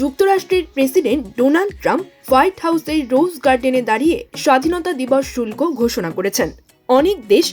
যুক্তরাষ্ট্রের president Donald Trump white হাউসের রোজ গার্ডেনে দাঁড়িয়ে স্বাধীনতা দিবস শুল্ক ঘোষণা করেছেন। অনেক দেশ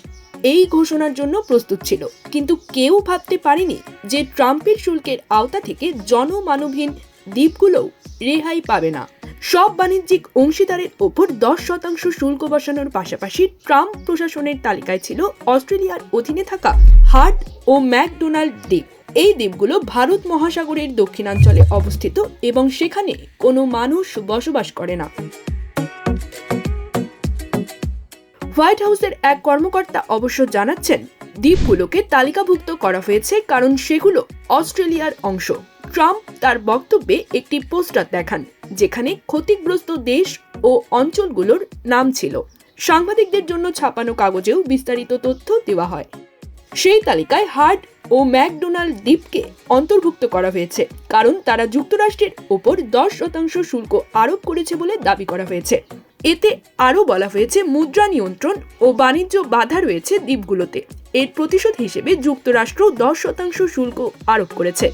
এই ঘোষণার জন্য প্রস্তুত ছিল, কিন্তু কেউ ভাবতে পারেনি যে ট্রাম্পের শুল্কের আওতা থেকে জনমানবহীন দ্বীপগুলোও রেহাই পাবে না। সব বাণিজ্যিক অংশীদারের ওপর দশ শতাংশ শুল্ক বসানোর পাশাপাশি ট্রাম্প প্রশাসনের তালিকায় ছিল অস্ট্রেলিয়ার অধীনে থাকা হার্ট ও ম্যাকডোনাল্ড দ্বীপ। এই দ্বীপগুলো ভারত মহাসাগরের দক্ষিণাঞ্চলে অবস্থিত এবং সেখানে কোনো মানুষ বসবাস করে না। হোয়াইট হাউসের এক কর্মকর্তা অবশ্য জানাচ্ছেন, দ্বীপগুলোকে তালিকাভুক্ত করা হয়েছে কারণ সেগুলো অস্ট্রেলিয়ার অংশ। ট্রাম্প তার বক্তব্যে একটি পোস্টার দেখান, যেখানে ক্ষতিগ্রস্ত দেশ ও অঞ্চলগুলোর নাম ছিল। সাংবাদিকদের জন্য ছাপানো কাগজেও বিস্তারিত তথ্য দেওয়া হয়। সেই তালিকায় হার্ট ও ম্যাকডোনাল্ড দ্বীপকে অন্তর্ভুক্ত করা হয়েছে, কারণ তারা যুক্তরাষ্ট্রের ওপর দশ শতাংশ শুল্ক আরোপ করেছে বলে দাবি করা হয়েছে। এতে আরও বলা হয়েছে, মুদ্রা নিয়ন্ত্রণ ও বাণিজ্য বাধা রয়েছে দ্বীপগুলোতে। এর প্রতিশোধ হিসেবে যুক্তরাষ্ট্র দশ শতাংশ শুল্ক আরোপ করেছে।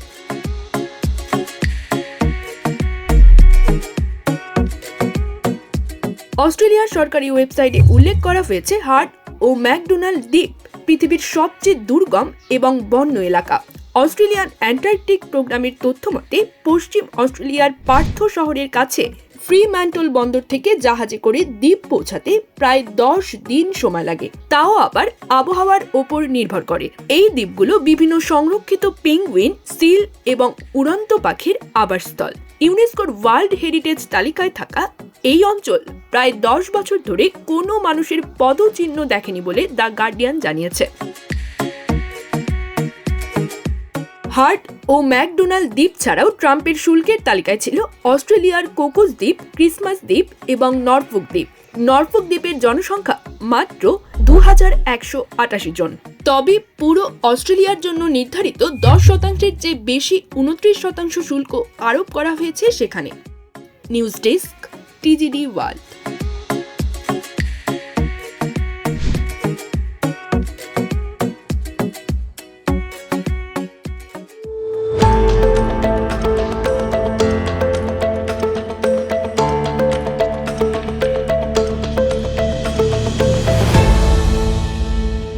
অস্ট্রেলিয়ার সরকারি ওয়েবসাইটে উল্লেখ করা হয়েছে, হার্ট ও ম্যাকডোনাল্ড দ্বীপ পৃথিবীর সবচেয়ে দুর্গম এবং বন্য এলাকা। অস্ট্রেলিয়ান অ্যান্টার্কটিক প্রোগ্রামের তথ্য মতে পশ্চিম অস্ট্রেলিয়ার পার্থ শহরের কাছে ফ্রি ম্যান্টল বন্দর থেকে জাহাজে করে দ্বীপ পৌঁছাতে প্রায় দশ দিন সময় লাগে। তাও আবার আবহাওয়ার ওপর নির্ভর করে। এই দ্বীপগুলো বিভিন্ন সংরক্ষিত পেঙ্গুইন, সিল এবং উড়ন্ত পাখির আবাসস্থল। ইউনেস্কোর ওয়ার্ল্ড হেরিটেজ তালিকায় থাকা এই অঞ্চল প্রায় দশ বছর ধরে কোনো মানুষের পদচিহ্ন দেখেনি বলে দ্য গার্ডিয়ান জানিয়েছে। হার্ট ও ম্যাকডোনাল্ড দ্বীপ ছাড়াও ট্রাম্পের শুল্কের তালিকায় ছিল অস্ট্রেলিয়ার কোকোস দ্বীপ, ক্রিসমাস দ্বীপ এবং নরফোক দ্বীপ। নরফোক দ্বীপের জনসংখ্যা মাত্র দু হাজার একশো আটাশি জন। তবে পুরো অস্ট্রেলিয়ার জন্য নির্ধারিত দশ শতাংশের চেয়ে বেশি উনত্রিশ শতাংশ শুল্ক আরোপ করা হয়েছে সেখানে। News desk, TGD world.